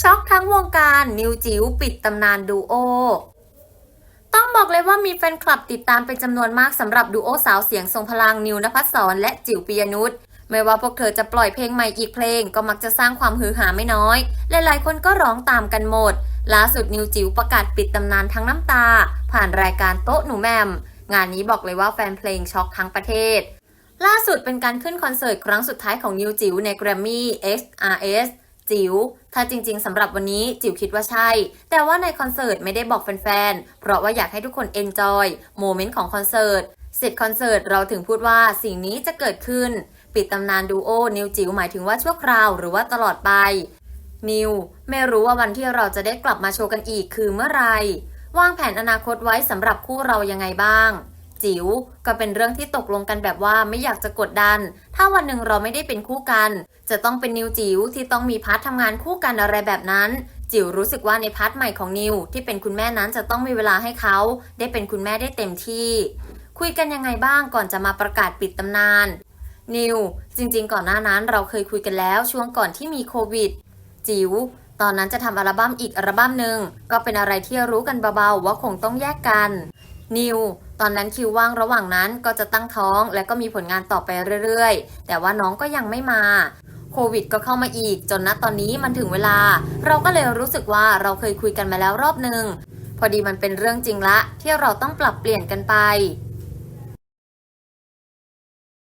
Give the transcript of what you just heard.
ช็อกทั้งวงการนิวจิ๋วปิดตำนานดูโอ ต้องบอกเลยว่ามีแฟนคลับติดตามเป็นจำนวนมากสำหรับดูโอสาวเสียงทรงพลังนิวนภัสสรและจิ๋วปิยนุชไม่ว่าพวกเธอจะปล่อยเพลงใหม่อีกเพลง ก็มักจะสร้างความฮือหาไม่น้อย หลายๆคนก็ร้องตามกันหมด ล่าสุดนิวจิ๋วประกาศปิดตำนานทั้งน้ำตา ผ่านรายการโต๊ะหนูแมม งานนี้บอกเลยว่าแฟนเพลงช็อกทั้งประเทศ ล่าสุดเป็นการขึ้นคอนเสิร์ตครั้งสุดท้ายของนิวจิ๋วใน Grammy XRS จิ๋วถ้าจริงๆสำหรับวันนี้จิ๋วคิดว่าใช่ แต่ว่าในคอนเสิร์ตไม่ได้บอกแฟนๆ เพราะว่าอยากให้ทุกคนเอนจอยโมเมนต์ของคอนเสิร์ตเสร็จคอนเสิร์ตเราถึงพูดว่าสิ่งนี้จะเกิดขึ้น ปิดตำนานดูโอนิวจิ๋วหมายถึงว่าชั่วคราวหรือว่าตลอดไป นิว ไม่รู้ว่าวันที่เราจะได้กลับมาโชว์กันอีกคือเมื่อไหร่วางแผนอนาคตไว้สำหรับคู่เรายังไงบ้าง จิ๋วก็เป็นเรื่องที่ตกลงกันแบบว่าไม่อยากจะกดดัน ถ้าวันหนึ่งเราไม่ได้เป็นคู่กัน จะต้องเป็นนิวจิ๋วที่ต้องมีพาร์ททำงานคู่กันอะไรแบบนั้น จิ๋วรู้สึกว่าในพาร์ทใหม่ของนิวที่เป็นคุณแม่นั้นจะต้องมีเวลาให้เขา ได้เป็นคุณแม่ได้เต็มที่ คุยกันยังไงบ้างก่อนจะมาประกาศปิดตำนาน นิว จริง ๆ ก่อนหน้านั้นเราเคยคุยกันแล้วช่วงก่อนที่มีโควิด จิ๋วตอนนั้นจะทำอัลบั้มอีกอัลบั้มหนึ่งก็เป็นอะไรที่รู้กันเบาๆว่าคงต้องแยกกัน นิว ตอนนั้นคิวว่างระหว่างนั้นก็จะตั้งท้องและก็มีผลงานต่อไปเรื่อยๆ แต่ว่าน้องก็ยังไม่มาโควิดก็เข้ามาอีก จนณตอนนี้มันถึงเวลา เราก็เลยรู้สึกว่าเราเคยคุยกันมาแล้วรอบหนึ่งพอดีมันเป็นเรื่องจริงละที่เราต้องปรับเปลี่ยนกันไป